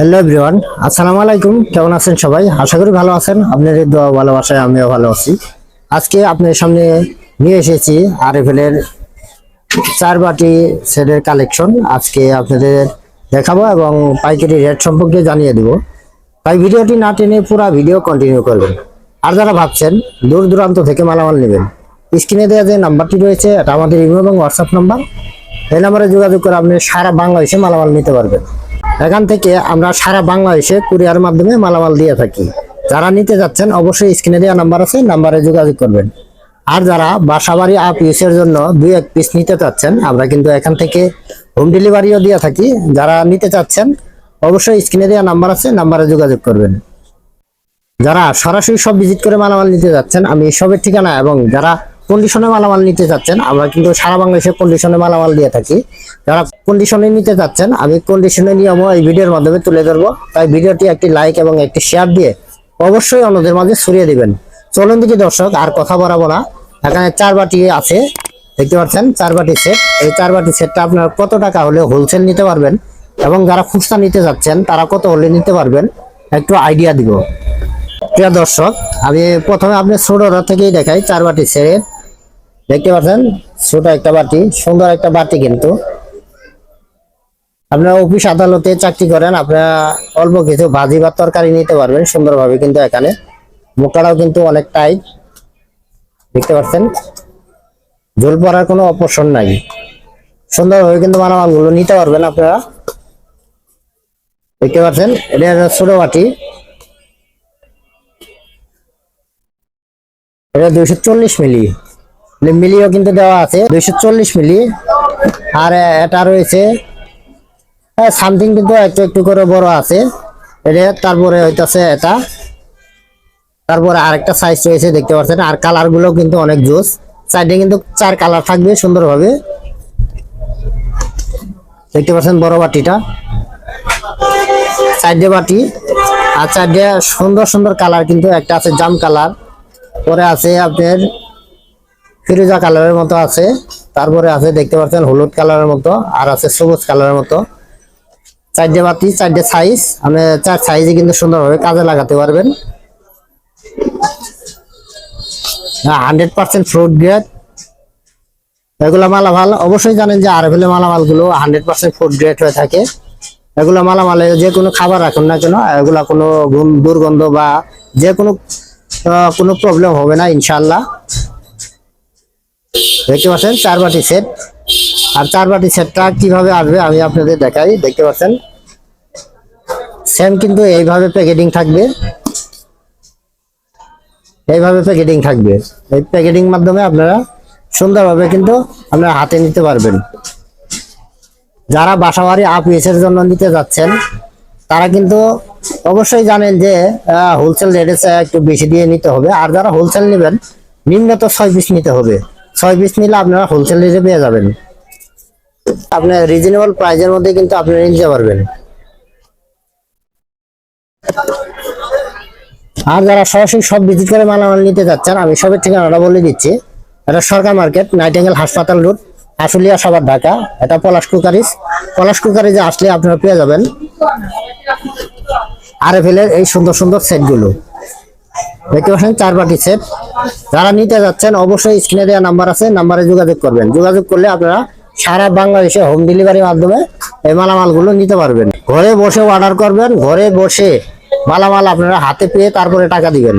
Hello everyone আসসালামু আলাইকুম। কেমন আছেন সবাই? আশা করি ভালো আছেন। আপনাদের দোয়া ভালোবাসায় আমিও ভালো আছি। আজকে আপনাদের সামনে নিয়ে এসেছি আরএফএলের চার বাটি সেটের কালেকশন। আজকে আপনাদের দেখাবো এবং পাইকারি রেট সম্পর্কে জানিয়ে দেব। তাই ভিডিওটি না টেনে পুরো ভিডিও কন্টিনিউ করবেন। আর যারা ভাবছেন, দূর দূরান্ত থেকে মালামাল নেবেন, স্ক্রিনে দেওয়া যে নাম্বারটি রয়েছে, এটা আমাদের ইমেল এবং হোয়াটসঅ্যাপ নাম্বার। এই নাম্বারে যোগাযোগ করে আপনি সারা বাংলাদেশে মালামাল নিতে পারবেন। এখান থেকে আমরা সারা বাংলাদেশে কুরিয়ার মাধ্যমে মালামাল দিয়ে থাকি। যারা নিতে যাচ্ছেন, অবশ্যই স্ক্রিনে দেওয়া নাম্বার আছে, নাম্বারে যোগাযোগ করবেন। আর যারা বাসাবাড়ি আপ ইউসের জন্য দুই এক পিস নিতে চাচ্ছেন, আমরা কিন্তু এখান থেকে হোম ডেলিভারিও দিয়ে থাকি। যারা নিতে চাচ্ছেন, অবশ্যই স্ক্রিনে দেওয়া নাম্বার আছে, নাম্বারে যোগাযোগ করবেন। যারা সরাসরি সব ভিজিট করে মালামাল নিতে যাচ্ছেন, আমি সবের ঠিকানা এবং যারা কন্ডিশনে মালামাল নিতে যাচ্ছেন, আমরা কিন্তু সারা বাংলাদেশে কন্ডিশনে মালামাল দিয়ে থাকি। যারা কন্ডিশনে নিতে যাচ্ছেন, আমি কন্ডিশনের নিয়মও এই ভিডিওর মাধ্যমে তুলে ধরবো। তাই ভিডিওটি একটি লাইক এবং একটি শেয়ার দিয়ে অবশ্যই অন্যদের মাঝে ছড়িয়ে দিবেন। চলুন দিকে দর্শক, আর কথা বলাবো না। এখানে চার বাটি আছে, দেখতে পাচ্ছেন? চার বাটি সেট এই চার বাটি সেটটা আপনার কত টাকা হলে হোলসেল নিতে পারবেন? এবং যারা খুচরা নিতে যাচ্ছেন, তারা কত হলে নিতে পারবেন? একটু আইডিয়া দিব। প্রিয় দর্শক, আমি প্রথমে আপনি ছোটরা থেকেই দেখাই চার বাটি সেট দেখতে পাচ্ছেন? ছোট একটা বাটি, সুন্দর একটা বাটি কিন্তু। আপনারা অফিস আদালতে চাকরি করেন, আপনারা অল্প কিছু ভাজি বা তরকারি নিতে পারবেন সুন্দরভাবে কিন্তু এখানে। মুখটাও কিন্তু অনেক টাইট দেখতে পাচ্ছেন? ঝোল পড়ার কোনো অপশন নাই। সুন্দরভাবে কিন্তু মালামালগুলো নিতে পারবেন আপনারা। দেখতে পাচ্ছেন? এটা ছোট বাটি। এটা দুইশো চল্লিশ মিলি। মিলিও কিন্তু দেওয়া আছে, দুইশো চল্লিশ মিলি। আর এটা রয়েছে সামথিং কিন্তু একটু একটু করে বড় আছে। এটা তারপরে হইতেছে এটা। তারপরে আরেকটা সাইজ রয়েছে, দেখতে পাচ্ছেন। আর কালারগুলো কিন্তু অনেক জোস। সাইডে কিন্তু চার কালার থাকবে সুন্দরভাবে। দেখতে পাচ্ছেন বড় বাটিটা। সাইডে বাটি, আর সাইডে সুন্দর সুন্দর কালার কিন্তু একটা আছে, জাম কালার পরে আছে আপনার ফিরোজা কালারের মতো আছে। তারপরে আছে, দেখতে পাচ্ছেন, হলুদ কালারের মতো, আর আছে সবুজ কালারের মতো। চারটে বাতি, চারটে সাইজ আপনি চার সাইজে কিন্তু সুন্দরভাবে কাজে লাগাতে পারবেন। হান্ড্রেড পার্সেন্ট ফ্রুট গ্রেড এগুলো মালামাল, অবশ্যই জানেন যে আরএফএল মালামালগুলো হান্ড্রেড পার্সেন্ট ফুড গ্রেড হয়ে থাকে। এগুলো মালামালে যে কোনো খাবার রাখুন না কেন, এগুলা কোনো দুর্গন্ধ বা যে কোনো কোনো প্রবলেম হবে না ইনশাল্লাহ দেখতে পাচ্ছেন, চার বাটি সেট আর চার বাটি সেটটা কীভাবে আসবে আমি আপনাদের দেখাই, দেখতে পাচ্ছেন? সেম কিন্তু এইভাবে প্যাকেটিং থাকবে। এইভাবে প্যাকেটিং থাকবে। এই প্যাকেটিং মাধ্যমে আপনারা সুন্দরভাবে কিন্তু আপনারা হাতে নিতে পারবেন। যারা বাসাবাড়ি আপ এর জন্য নিতে যাচ্ছেন, তারা কিন্তু অবশ্যই জানেন যে হোলসেল রেটে একটু বেশি দিয়ে নিতে হবে। আর যারা হোলসেল নেবেন নিম্নত ছয় পিস নিতে হবে। ছয় পিস নিলে আপনারা হোলসেল রেটে পেয়ে যাবেন। আপনার রিজনেবল প্রাইজের মধ্যে কিন্তু আপনারা নিতে পারবেন। আর যারা সরাসরি সব ভিজিট করে মালামাল নিতে যাচ্ছেন, আমি সবের ঠিকানাটা বলে দিচ্ছি। এটা সরকার মার্কেট নাইটেঙ্গেল হাসপাতাল রোড, আশুলিয়া সবার ঢাকা। এটা পলাশ কুকারিস। পলাশ কুকারিজে আসলে আপনারা পেয়ে যাবেন আর এর এই সুন্দর সুন্দর সেটগুলো দেখতে পাচ্ছেন চার বাটি সেট যারা নিতে যাচ্ছেন, অবশ্যই স্ক্রিনে দেওয়া নাম্বার আছে নাম্বারে যোগাযোগ করবেন। যোগাযোগ করলে আপনারা সারা বাংলাদেশে হোম ডেলিভারির মাধ্যমে এই মালামালগুলো নিতে পারবেন। ঘরে বসে অর্ডার করবেন, ঘরে বসে মালামাল আপনারা হাতে পেয়ে তারপরে টাকা দিবেন।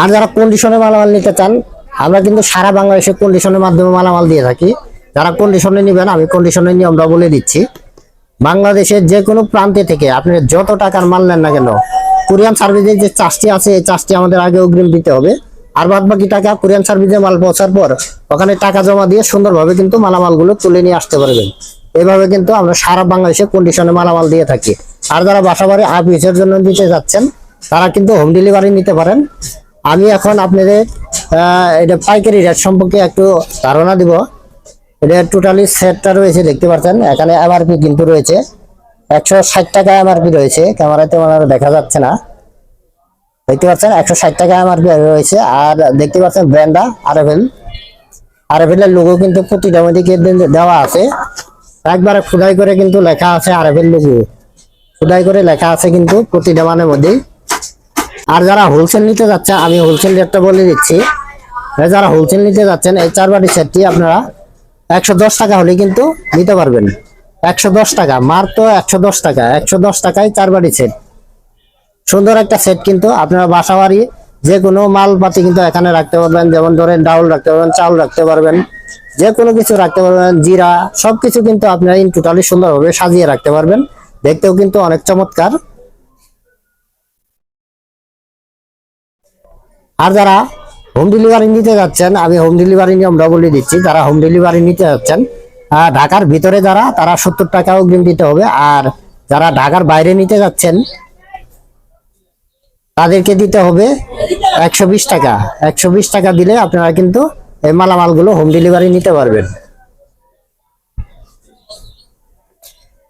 আর যারা কন্ডিশনে মালামাল নিতে চান, আমরা কিন্তু সারা বাংলাদেশে কন্ডিশনের মাধ্যমে মালামাল দিয়ে থাকি। যারা কন্ডিশনে নেবেন, আমি কন্ডিশনের নিয়মটা বলে দিচ্ছি। বাংলাদেশের যে কোনো প্রান্তে থেকে আপনি যত টাকার মাল নেন না কেন কোরিয়ান সার্ভিসের যে চার্জটি আছে, এই চার্জটি আমাদের আগে অগ্রিম দিতে হবে। আর বাদ বাকি টাকা কোরিয়ান সার্ভিসে মাল পৌঁছার পর ওখানে টাকা জমা দিয়ে সুন্দরভাবে কিন্তু মালামালগুলো তুলে নিয়ে আসতে পারবেন। এভাবে কিন্তু আমরা সারা বাংলাদেশে কন্ডিশনে মালামাল দিয়ে থাকি। আর যারা বাসা বাড়ি জন্য দিতে যাচ্ছেন, তারা কিন্তু হোম ডেলিভারি নিতে পারেন। আমি এখন আপনাদের এটা পাইকারি রেট সম্পর্কে একটু ধারণা দিব। এটা টোটালি সেটটা রয়েছে, দেখতে পাচ্ছেন। এখানে এমআরপি কিন্তু রয়েছে। একশো ষাট টাকা এমআরপি রয়েছে ক্যামেরাতে ওনারা দেখা যাচ্ছে না। দেখতে পাচ্ছেন, একশো ষাট টাকা এমআরপি রয়েছে আর দেখতে পাচ্ছেন ব্র্যান্ডা আরএফএল এর লোগো কিন্তু প্রতিটা মধ্যে দেওয়া আছে। একবারে খোদাই করে কিন্তু লেখা আছে আরএফএল লোগো খোদাই করে লেখা আছে কিন্তু প্রতিটা মানের মধ্যেই। আর যারা হোলসেল নিতে যাচ্ছে, আমি হোলসেল রেটটা বলে দিচ্ছি। যারা হোলসেল নিতে যাচ্ছেন, এই চার বাটি সেটটি আপনারা একশো দশ টাকা হলে কিন্তু নিতে পারবেন। একশো দশ টাকা তো একশো দশ টাকা, একশো দশ টাকায় চার বাটি সেট সুন্দর একটা সেট কিন্তু, আপনারা বাসা বাড়ি যে কোনো মালপাতি কিন্তু এখানে রাখতে পারবেন, যেমন ধরেন ডাউল রাখতে পারবেন, চাউল রাখতে পারবেন যে কোনো কিছু রাখতে পারবেন, জিরা, সবকিছু কিন্তু আপনারা ইন টোটালি সুন্দরভাবে সাজিয়ে রাখতে পারবেন। দেখতেও কিন্তু অনেক চমৎকার। আর যারা হোম ডেলিভারি নিতে যাচ্ছেন, আমি হোম ডেলিভারি নিয়মটা বলে দিচ্ছি, যারা হোম ডেলিভারি নিতে যাচ্ছেন ঢাকার ভিতরে যারা, তারা সত্তর টাকা অগ্রিম দিতে হবে। আর যারা ঢাকার বাইরে নিতে যাচ্ছেন, তাদেরকে দিতে হবে একশো বিশ টাকা। একশো বিশ টাকা দিলে আপনারা কিন্তু এই মালামালগুলো হোম ডেলিভারি নিতে পারবেন।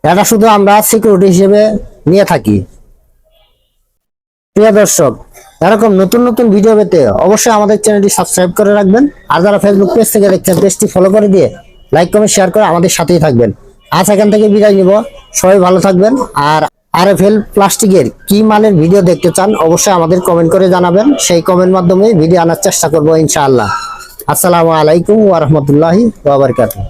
এটা শুধু আমরা সিকিউরিটি হিসেবে নিয়ে থাকি। প্রিয় দর্শক, এরকম নতুন নতুন ভিডিও পেতে অবশ্যই আমাদের চ্যানেলটি সাবস্ক্রাইব করে রাখবেন। আর যারা ফেসবুক পেজ থেকে দেখছেন পেজটি ফলো করে দিয়ে লাইক কমেন্ট শেয়ার করে আমাদের সাথেই থাকবেন। আজ এখান থেকে বিদায় নিব। সবাই ভালো থাকবেন। আর আর এফ এল প্লাস্টিকের কি মানের ভিডিও দেখতে চান, অবশ্যই আমাদের কমেন্ট করে জানাবেন। সেই কমেন্ট মাধ্যমে ভিডিও আনার চেষ্টা করব ইনশাআল্লাহ। আসসালামু আলাইকুম ওয়া বারাকাতুহু।